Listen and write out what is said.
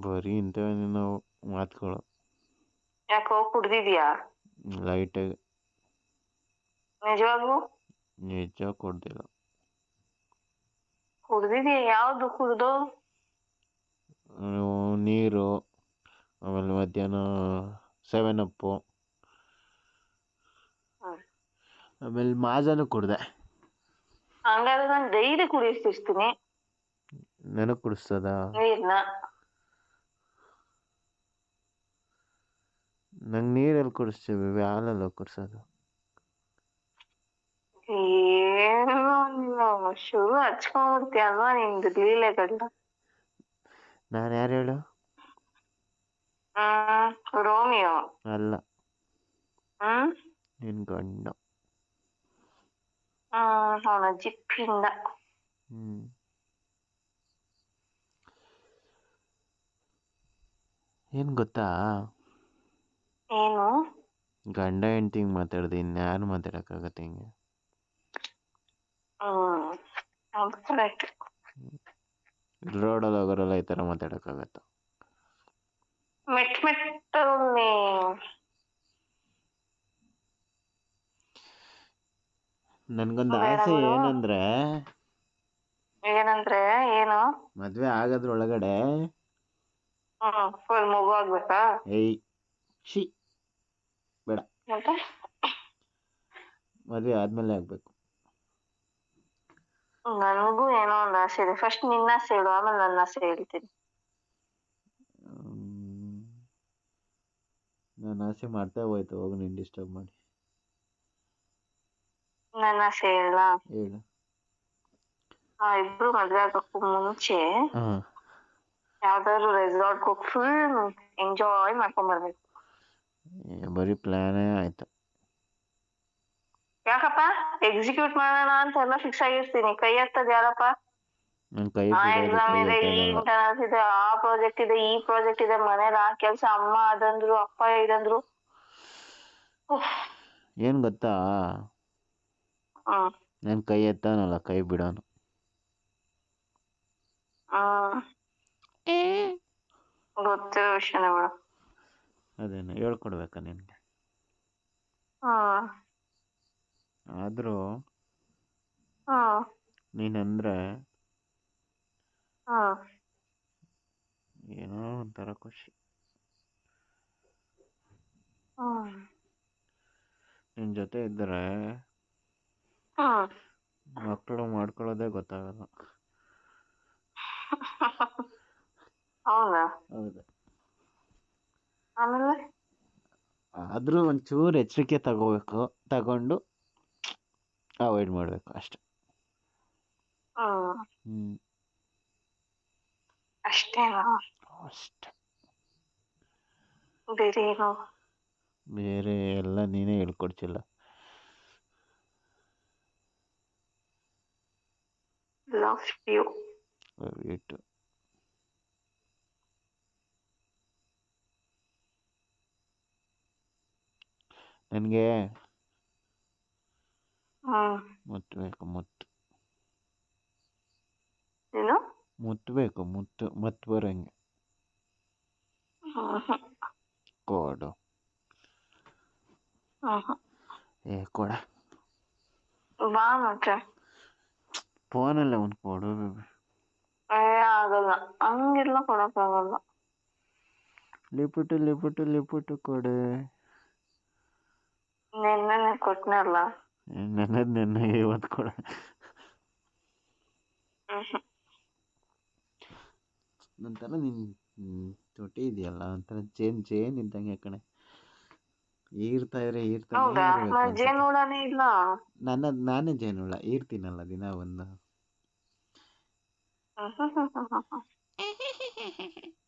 ಬರೀ ಇಂಥವೇನೇನೋ ಮಾತುಗಳು. ಯಾಕೋ ಕುಡ್ದಿದ್ಯಾ? ಲೈಟಾಗಿ. ನಿಜವಾಗ್ಲೂ? ನಿಜ ಕುಡ್ದಿಲ್ಲ. ಕುಡ್ದಿದ್ಯಾ? ಯಾವ್ದು ಕುಡ್ದು? ನೀವು ನೀರು ಆಮೇಲೆ ಮಧ್ಯಾಹ್ನ ಸೆವೆನ್ ಅಪ್ಪು ಹ್ಮ್. ಆಮೇಲೆ ಮಾಜಾನು ಕುಡ್ದೆ. ಹಂಗಾದ್ರೆ ನಾನು ಡೈಲಿ ಕುಡಿಸ್ತಿರ್ತೀನಿ ನನಗೆ ಕುಡಿಸ್ತದ? ನೀರ್ನ ನಂಗೆ ನೀರಲ್ಲಿ ಕುಡಿಸ್ತೀವಿ ಹಾಲಲ್ಲ ಕುಡಿಸೋದು. ಏನು ಶುರು ಹಚ್ಕೊಂಡ್ಬಿಡ್ತೀಯ ಅಲ್ವಾ ನಿಂದು ಲೀಲೆಗಳನ್ನ ನಾನು ಯಾರು ಹೇಳು? ಹ್ಮ್ ರೋಮಿಯೋ. ಅಲ್ಲ. ನಿನ್ ಗಂಡ. ಆ ಅವನ ಜಿಪ್ಪಿಂದ ಹ್ಞೂ ಏನು ಗೊತ್ತಾ? ಗಂಡ ಹೆಂಡ್ತಿಗೆ ಮಾತಾಡ್ದೆ ಇನ್ಯಾರು ಮಾತಾಡೋಕ್ಕಾಗತ್ತೆ ಹಿಂಗೆ? ಹ್ಮ್ ಹೌದು ಕರೆಕ್ಟ್ ರೋಡಲ್ಲಿ ಹೋಗೋರೆಲ್ಲ ಈ ಥರ ಮಾತಾಡೋಕ್ಕಾಗತ್ತ? ಮೆಟ್ ಮೆಟ್ ನನ್ಗೊಂದು ಆಸೆ ಏನಂದ್ರೆ ಏನಂದ್ರೆ ಏನು? ಮದ್ವೆ ಆಗದ್ರೊಳಗಡೆ ಫುಲ್ ಮಗು ಆಗ್ಬೇಕಾ? ಏಯ್ ಶಿ ಮತ್ತೆ ಮದುವೆ ಆದಮೇಲೆ ಆಗಬೇಕು. ನನಗೂ ಏನೋ ಒಂದು ಆಸೆ ಇದೆ. ಫಸ್ಟ್ ನಿನ್ನ ಆಸೆ ಹೇಳು ಆಮೇಲೆ ನನ್ನ ಆಸೆ ಹೇಳ್ತೀನಿ. ನಾನು ಆಸೆ ಮಾಡ್ತಾ ಹೋಯ್ತು ಹೋಗಿ ನೀನು ಡಿಸ್ಟರ್ಬ್ ಮಾಡಿ. ನನ್ನ ಆಸೆ ಹೇಳ. ಹೇಳು ಇಬ್ರು ಮದ್ವೆ ಆಗಕ್ಕೂ ಮುಂಚೆ. ಯಾವ್ದಾದ್ರು ರೆಸಾರ್ಟ್ ಹೋಗಿ ಫುಲ್ ಎಂಜಾಯ್ ಮಾಡ್ಕೊಂಡ್ ಬರ್ಬೇಕು. ಬರೀ ಪ್ಲಾನ್ ಆಯ್ತು. ಯಾಕಪ್ಪ? ಎಕ್ಸಿಕ್ಯೂಟ್ ಮಾಡೋಣ ಅಂತ ಎಲ್ಲ ಫಿಕ್ಸ್ ಆಗಿರ್ತೀನಿ. ಕೈ ಆಗ್ತದೆ ಯಾರಪ್ಪ? ಕೈ ಆ ಬಿಡೋದು ಎಕ್ಸಾಮ್ ಇದೆ ಈ ಇಂಟರ್ನಲ್ಸ್ ಇದೆ ಆ ಪ್ರಾಜೆಕ್ಟ್ ಇದೆ ಈ ಪ್ರಾಜೆಕ್ಟ್ ಇದೆ ಮನೇಲಿ ಆ ಕೆಲ್ಸ ಅಮ್ಮ ಅದಂದ್ರು ಅಪ್ಪ ಇದಂದ್ರು. ಉಫ್. ಏನು ಗೊತ್ತಾ? ಹ್ಮ್ ನಾನು ಕೈ ಎತ್ತಾನಲ್ಲ ಕೈ ಬಿಡೋನು. ಹ್ಮ್ ಗೊತ್ತಿರೋ ವಿಷಯನೇ ಬಿಡು. ಅದೇನು ಹೇಳ್ಕೊಡ್ಬೇಕಾ ನಿನಗೆ? ಹಾ. ಆದರೂ ಹಾ. ನೀನಂದರೆ ಹಾ. ಏನೋ ಒಂಥರ ಖುಷಿ. ನಿನ್ ನಿನ್ನ ಜೊತೆ ಇದ್ದರೆ ಹಾ. ಮಕ್ಕಳು ಮಾಡ್ಕೊಳ್ಳೋದೇ ಗೊತ್ತಾಗಲ್ಲ. ಹೌದಾ? ಹೌದು. ಆಮೇಲೆ ಆದರೂ ಒಂಚೂರು ಎಚ್ಚರಿಕೆ ತಗೋಬೇಕು ತಗೊಂಡು ಅವಾಯ್ಡ್ ಮಾಡಬೇಕು ಅಷ್ಟೆ. ಹ್ಮ್. ಹ್ಞೂ ಅಷ್ಟೇನಾ ಅಷ್ಟೆ. ಬೇರೆ ಏನು? ಬೇರೆ ಎಲ್ಲ ನೀನೇ ಹೇಳ್ಕೊಡ್ತಿಲ್ಲ. ಲವ್ ಯು ನನಗೆ ಹ್ಮ್ ಮುತ್ತು ಬೇಕು ಮುತ್ತು ಏನು ಮುತ್ತು ಬೇಕು ಮುತ್ತು ಮತ್ತು ಬರಂಗೆ ಹ್ಮ್ ಹ್ಮ್ ಕೊಡು ಹ್ಮ್ ಹ್ಮ್ ಏ ಕೊಡ ಬಾ ಮತ್ತೆ ಫೋನಲ್ಲೇ ಒಂದು ಕೊಡು ಬೇಬಿ ಏ ಆಗಲ್ಲ ಹಂಗೆಲ್ಲ ಕೊಡಕ್ಕಾಗಲ್ಲ ಲಿಪುಟು ಲಿಪುಟು ಲಿಪುಟು ಕೊಡೆ ನಿನ್ನೆ ಕೊಟ್ನಲ್ಲ. ನನ್ನದು ನೆನ್ನೆ ಇವತ್ತು ಕೊಡ. ನಂತರ ನಿನ್ ತೊಟ್ಟಿ ತೊಟಿ ಇದೆಯಲ್ಲ ಒಂಥರ ಜೇನ್ ಜೇನ್ ಇದ್ದಂಗೆ ಕಣೆ. ಈರ್ತಾ ಇದ್ರೆ ಈರ್ತಾ ಹೌದಾ? ನಾನ್. ಜೇನುಳನೇ ಇಲ್ಲ. ನನ್ನ ನಾನೇ ಜೇನುಳ ಈರ್ತೀನಲ್ಲ ದಿನ ಒಂದು.